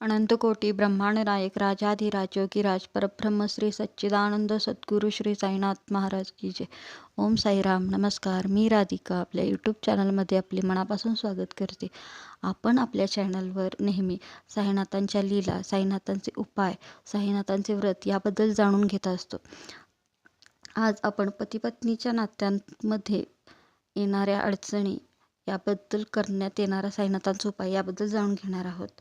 अनंतकोटी ब्रह्मांड नायक राजाधिराज योगीराज परब्रह्म श्री सच्चिदानंद सद्गुरू श्री साईनाथ महाराज की जय. ओम साईराम. नमस्कार. मी राधिका. आपल्या यूट्यूब चॅनलमध्ये आपले मनापासून स्वागत करते. आपण आपल्या चॅनलवर नेहमी साईनाथांच्या लीला साईनाथांचे उपाय साईनाथांचे व्रत याबद्दल जाणून घेत असतो. आज आपण पतीपत्नीच्या नात्यांमध्ये येणाऱ्या अडचणी याबद्दल करण्यात येणारा साईनाथांचा उपाय याबद्दल जाणून घेणार आहोत.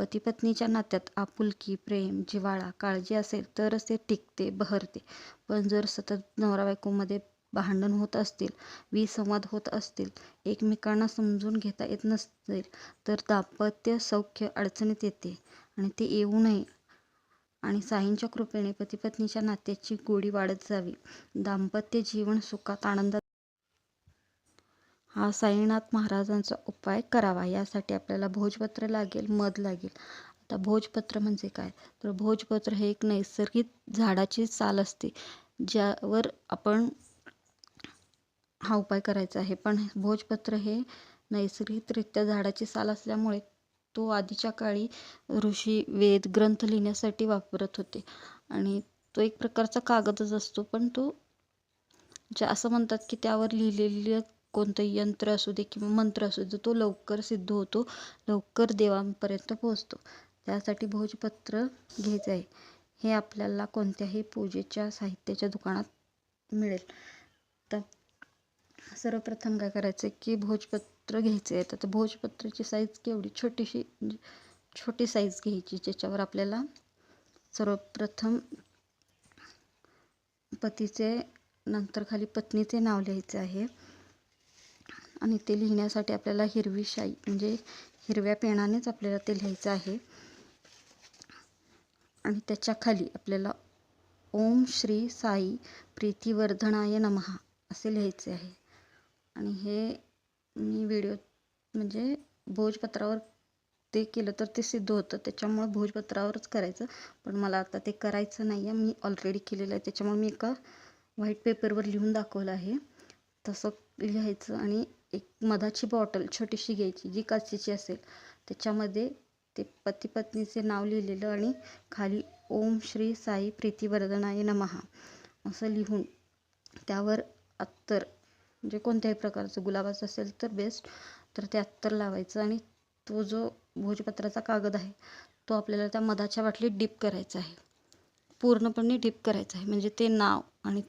पतीपत्नीच्या नात्यात आपुलकी प्रेम जिव्हाळा काळजी असेल तरच ते टिकते बहरते. पण जर सतत नवरा बायकोमध्ये भांडण होत असतील विसंवाद होत असतील एकमेकांना समजून घेता येत नसतील तर दाम्पत्य सौख्य अडचणीत येते आणि ते येऊ नये. आणि साईंच्या कृपेने पतीपत्नीच्या नात्याची गोडी वाढत जावी. दाम्पत्य जीवन सुखात आनंदात हा साईनाथ महाराजांचा उपाय करावा. यासाठी आपल्याला भोजपत्र लागेल मध लागेल. आता भोजपत्र म्हणजे काय? तर भोजपत्र हे एक नैसर्गिक झाडाची साल असते ज्यावर आपण हा उपाय करायचा आहे. पण भोजपत्र हे नैसर्गिकरित्या झाडाची साल असल्यामुळे तो आधीच्या काळी ऋषी वेद ग्रंथ लिहिण्यासाठी वापरत होते. आणि तो एक प्रकारचा कागदच असतो पण तो ज्या असं म्हणतात की त्यावर लिहिलेलं कोणतंही यंत्र असू दे किंवा मंत्र असू दे तो लवकर सिद्ध होतो लवकर देवांपर्यंत पोहोचतो. त्यासाठी भोजपत्र घ्यायचं आहे. हे आपल्याला कोणत्याही पूजेच्या साहित्याच्या दुकानात मिळेल. तर सर्वप्रथम काय करायचं आहे की भोजपत्र घ्यायचे आहे. तर भोजपत्राची साईज केवढी? छोटीशी म्हणजे छोटी साईज घ्यायची ज्याच्यावर आपल्याला सर्वप्रथम पतीचे नंतर खाली पत्नीचे नाव लिहायचे आहे. आणि ते लिहिण्यासाठी आपल्याला हिरवी शाई म्हणजे हिरव्या पेनानेच आपल्याला ते लिहायचं आहे. आणि त्याच्याखाली आपल्याला ओम श्री साई प्रीतिवर्धनाय नमहा असे लिहायचे आहे. आणि हे मी व्हिडिओ म्हणजे भोजपत्रावर ते केलं तर ते सिद्ध होतं. त्याच्यामुळं भोजपत्रावरच करायचं. पण मला आता ते करायचं नाही आहे मी ऑलरेडी केलेलं आहे. त्याच्यामुळे मी एका व्हाईट पेपरवर लिहून दाखवलं आहे. तसं लिहायचं आणि एक मधाची बॉटल छोटीशी घ्यायची जी काचेची असेल. त्याच्यामध्ये ते पती पत्नीचे नाव लिहिलेलं आणि खाली ओम श्री साई प्रीतिवर्धनाय नमहा असं लिहून त्यावर अत्तर म्हणजे कोणत्याही प्रकारचं गुलाबाचं असेल तर बेस्ट तर ते अत्तर लावायचं आणि तो जो भोजपत्राचा कागद आहे तो आपल्याला त्या मधाच्या बाटलीत डीप करायचा आहे. पूर्णपणे डीप करायचा आहे म्हणजे ते नाव आणि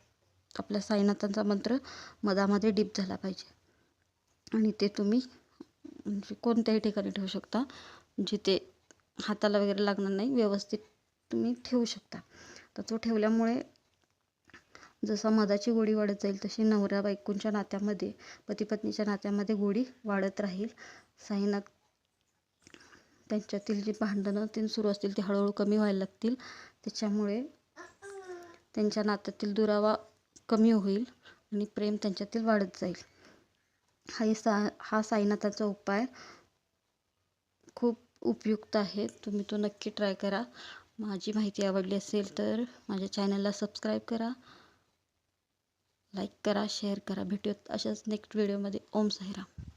आपल्या साईनाथांचा मंत्र मधामध्ये डीप झाला पाहिजे. आणि ते तुम्ही म्हणजे कोणत्याही ठिकाणी ठेवू शकता जिथे हाताला वगैरे लागणार नाही व्यवस्थित तुम्ही ठेवू शकता. तर तो ठेवल्यामुळे जसा मधाची गोडी वाढत जाईल तशी नवऱ्या बायकोंच्या नात्यामध्ये पती पत्नीच्या नात्यामध्ये गोडी वाढत राहील. साईनाथ त्यांच्यातील जी भांडणं ते सुरू असतील ती हळूहळू कमी व्हायला लागतील. त्याच्यामुळे त्यांच्या नात्यातील दुरावा कमी होईल आणि प्रेम त्यांच्यातील वाढत जाईल. हा सा हा साईनाथाचा उपाय खूप उपयुक्त आहे. तुम्ही तो नक्की ट्राय करा. माझी माहिती आवडली असेल तर माझ्या चॅनलला सबस्क्राईब करा. लाईक करा शेअर करा. भेटूयात अशाच नेक्स्ट व्हिडिओमध्ये ओम साईराम.